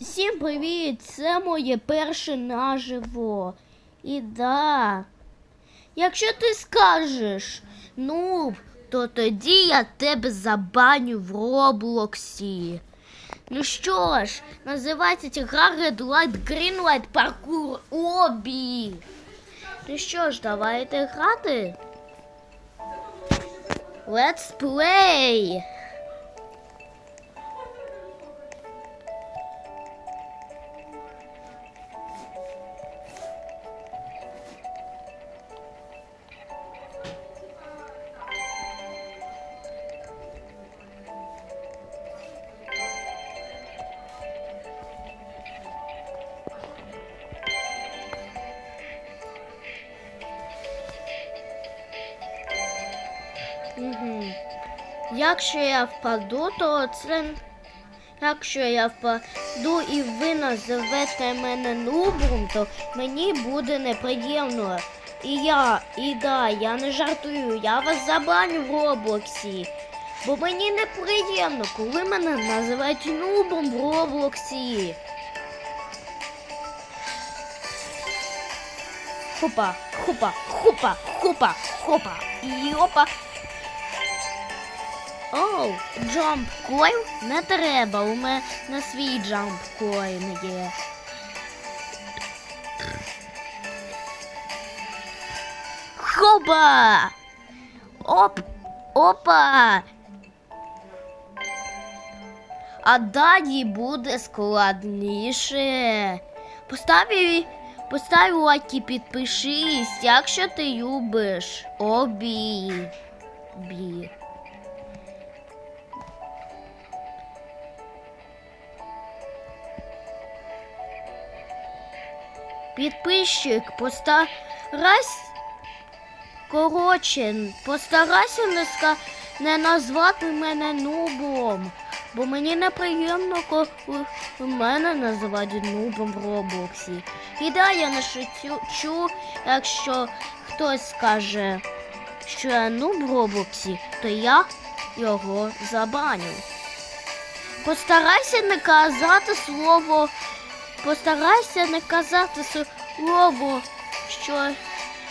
Всім привіт! Це моє перше наживо. І да. Якщо ти скажеш, ну, то тоді я тебе забаню в Роблоксі. Ну що ж, називається ця гра Red Light Green Light Parkour Обі. Ну що ж, давайте грати. Let's play! Якщо я впаду, то це. Якщо я впаду і ви називете мене нубом, то мені буде неприємно. І я, і да, я не жартую, я вас забаню в Роблоксі. Бо мені неприємно, коли мене називають нубом в Роблоксі. Хопа, хопа, хопа, хопа, хопа, і опа. Оу, джамп койл не треба, у мене свій джамп койл є. Хопа! Оп! Опа! А далі буде складніше. Поставив, постав лайк і підпишись, якщо ти любиш обі. Бі. Підписчик, постарайся. Коротше, постарайся не, ска... не назвати мене нубом. Бо мені неприємно, коли мене називають нубом в Роблоксі. І да, я не шучу, якщо хтось скаже, що я нуб в Роблоксі, то я його забаню. Постарайся не казати слово. Постарайся не казати слово, що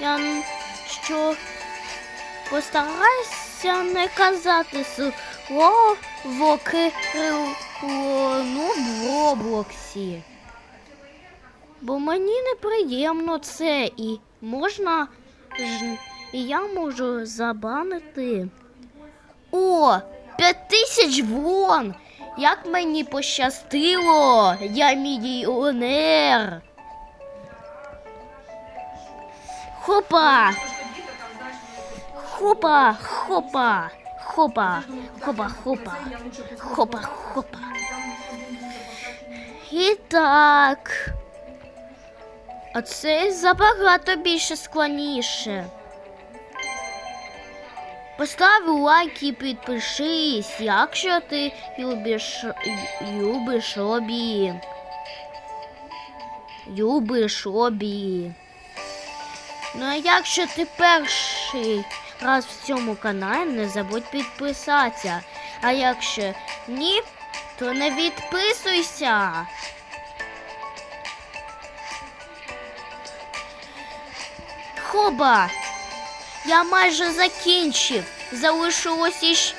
я що постарайся не казати слово килону в Роблоксі. Бо мені неприємно це і можна ж і я можу забанити. О, п'ять тисяч вон! Як мені пощастило! Я мільйонер! Хопа! Хопа, хопа, хопа, хопа, хопа, хопа, хопа. І так. А це забагато більше складніше. Постав лайк і підпишись, якщо ти любиш любиш обі. Любиш обі. Ну а якщо ти перший раз в цьому каналі, не забудь підписатися. А якщо ні, то не відписуйся. Хоба! Я майже закінчив. Залишилось іще.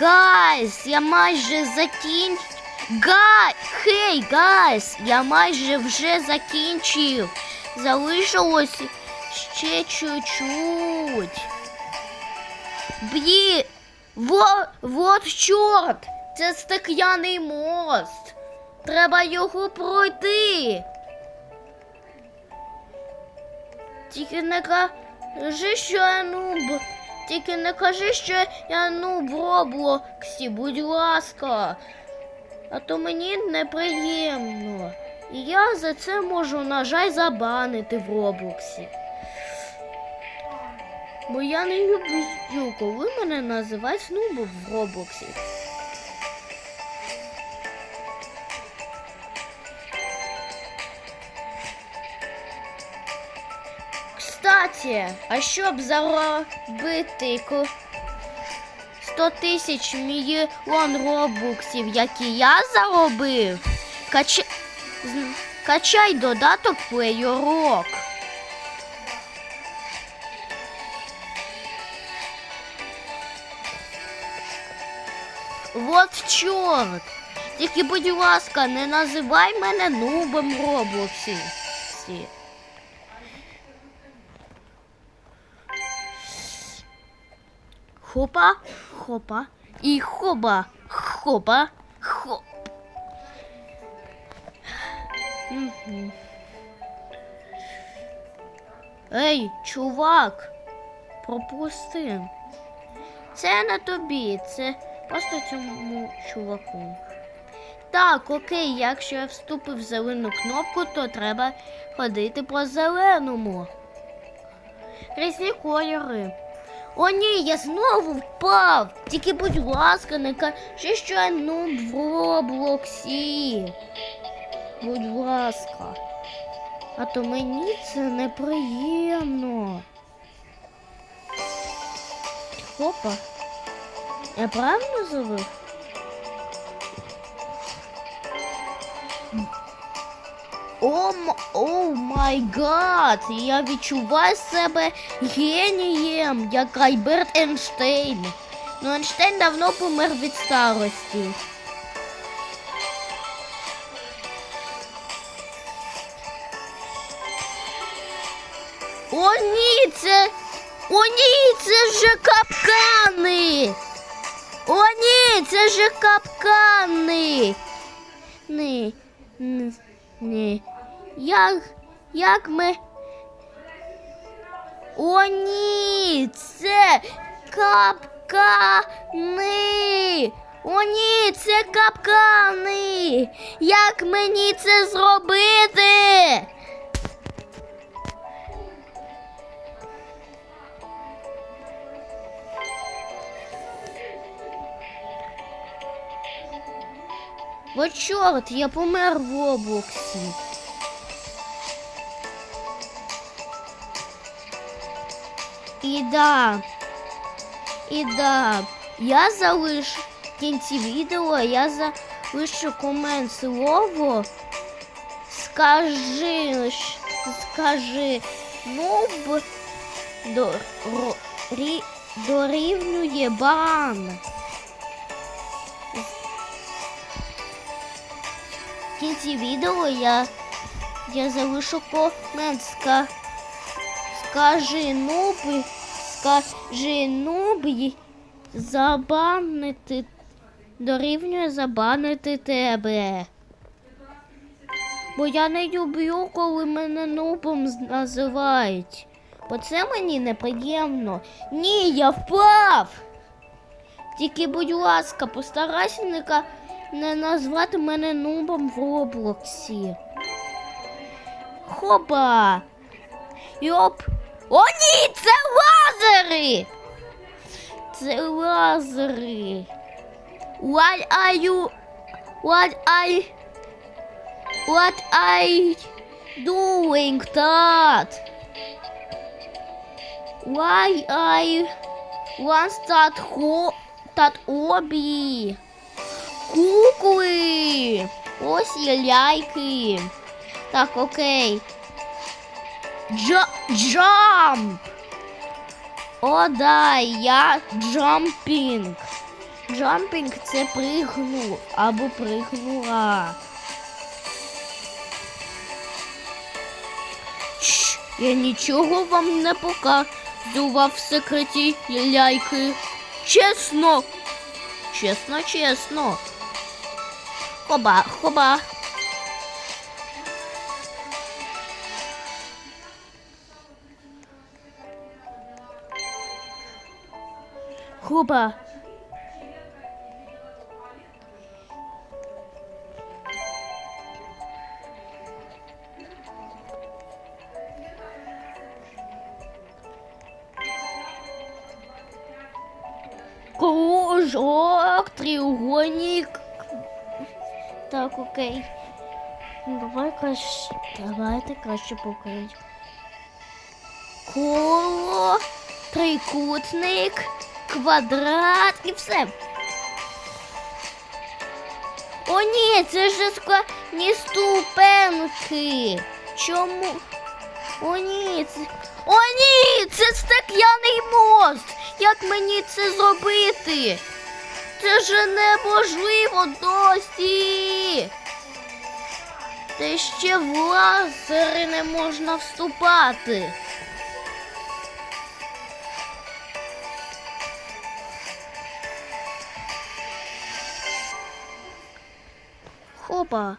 Гайс, я майже закінчив. Гай! Хей, гайс! Я майже вже закінчив. Залишилось ще чуть-чуть. Блі, во, вот чорт! Це стекляний мост. Треба його пройти. Тільки не кажи, що я нуб. Тільки не кажи, що я нуб Роблоксі, будь ласка. А то мені неприємно. І я за це можу, на жаль, забанити в Роблоксі. Бо я не люблю, коли мене називають нубом в Роблоксі. Кстати, а щоб заробити 100 тисяч мільйон робуксів, які я заробив. Кач... Качай додаток Плейорок. Вот чорт. Тільки, будь ласка, не називай мене нубом Роблоксі. Хопа, хопа і хоба, хопа, хоп. Ей, чувак, пропусти. Це не тобі, це просто цьому чуваку. Так, окей, якщо я вступив в зелену кнопку, то треба ходити по зеленому. Різні кольори. О, ні, я знову впав. Тільки, будь ласка, не кажи, що я нуб в Роблоксі. Будь ласка. А то мені це неприємно. Хопа. Я правильно зробив? О май гад! Я відчуваю себе генієм, як Альберт Ейнштейн. Ну, Ейнштейн давно помер від старості. О, ні, це. О, ні, це же капкани. О, ні, це же капкани. Ні, ні, ні. Як, як ми. О, ні, це капкани. О, ні, це капкани. Як мені це зробити? О, чорт, я помер в облаксі. І да, і да, я залишу в кінці відео, я залишу комент слово. Скажи, скажи, ро, рі, дорівнює бан. Кінці відео я, я залишу комент. Ска, скажи нуби, скажи нуби, забанити, дорівнює забанити тебе. Бо я не люблю, коли мене нубом називають. Бо це мені неприємно. Ні, я впав. Тільки, будь ласка, постарайся не, не назвати мене нубом в Роблоксі. Хоба. Йоп. О, ні, це лазери! Це лазери. What are you? What are What are doing that? Why I want that ho that обі? Кукли. Ось є ляйки. Так, окей. Джа джамп. О, да, я джампінг. Джампінг це пригнув або пригнула. Я нічого вам не показував в секреті ляйки. Чесно. Чесно, чесно. Хоба, хоба. Хоба. Кружок, треугольник. Так, окей. Ну, Давай краще. Давайте краще покажіть. Коло, трикутник, квадрат і все. О, ні, це ж складні ступеньки. Чому? О, ні, це. О, ні, це стекляний мост. Як мені це зробити? Це ж неможливо досі. Та ще в лазери не можна вступати. Хопа.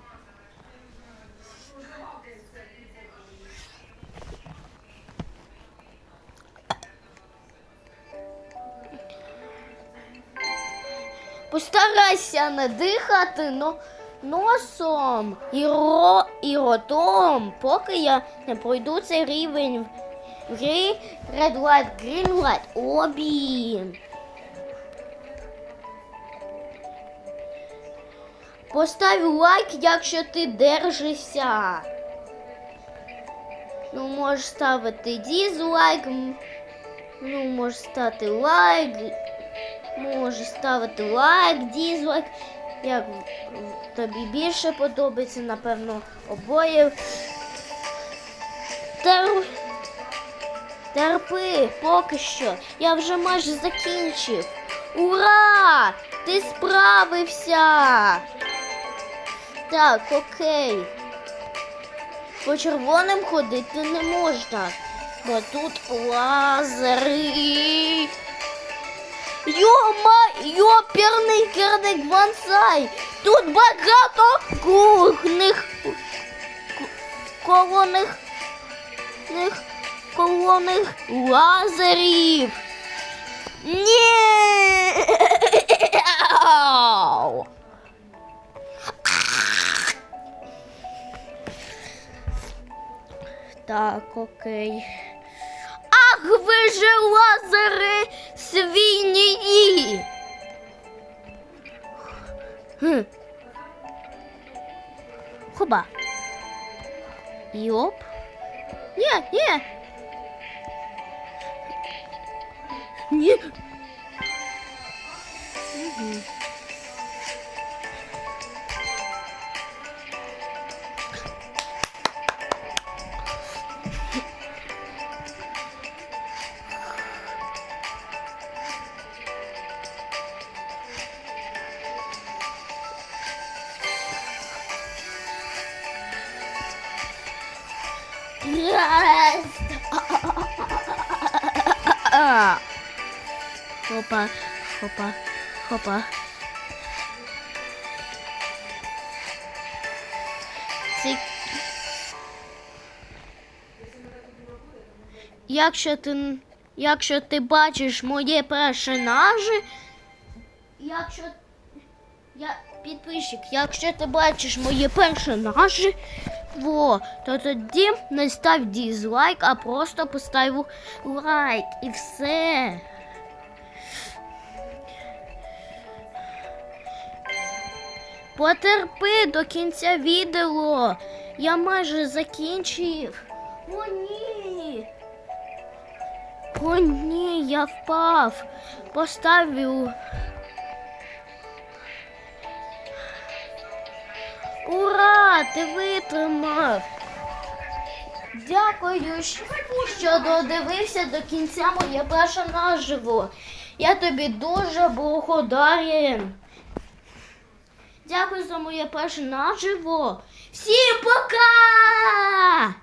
Постарайся не дихати но, носом і, ро, і ротом, поки я не пройду цей рівень в грі Red Light, Green Light, обін. Постав лайк, якщо ти держишся. Ну, можеш ставити дізлайк, ну, можеш ставити лайк, можеш ставити лайк, дізлайк. Як тобі більше подобається, напевно, обоє. Тер... Терпи, поки що. Я вже майже закінчив. Ура! Ти справився! Так, окей. По червоним ходити не можна, бо тут лазери. Йома, йоперний керник вансай. Тут багато кухних колоних них колоних лазерів. Ні! Так, окей. Ах, ви же лазери свиньї! Хм. Хоба. Йоп. Ні, Не, не. Мгм. Yes. Хопа, хопа, хопа. Якщо ти, якщо ти бачиш моє персонажі, якщо я підписчик, якщо ти бачиш мої персонажі, во, то тоді не став дізлайк, а просто постав лайк і все. Потерпи до кінця відео. Я майже закінчив. О, ні. О, ні, я впав. Поставив. Ура! Ти витримав. Дякую, що додивився до кінця моє перше наживо. Я тобі дуже благодарен. Дякую за моє перше наживо. Всім пока!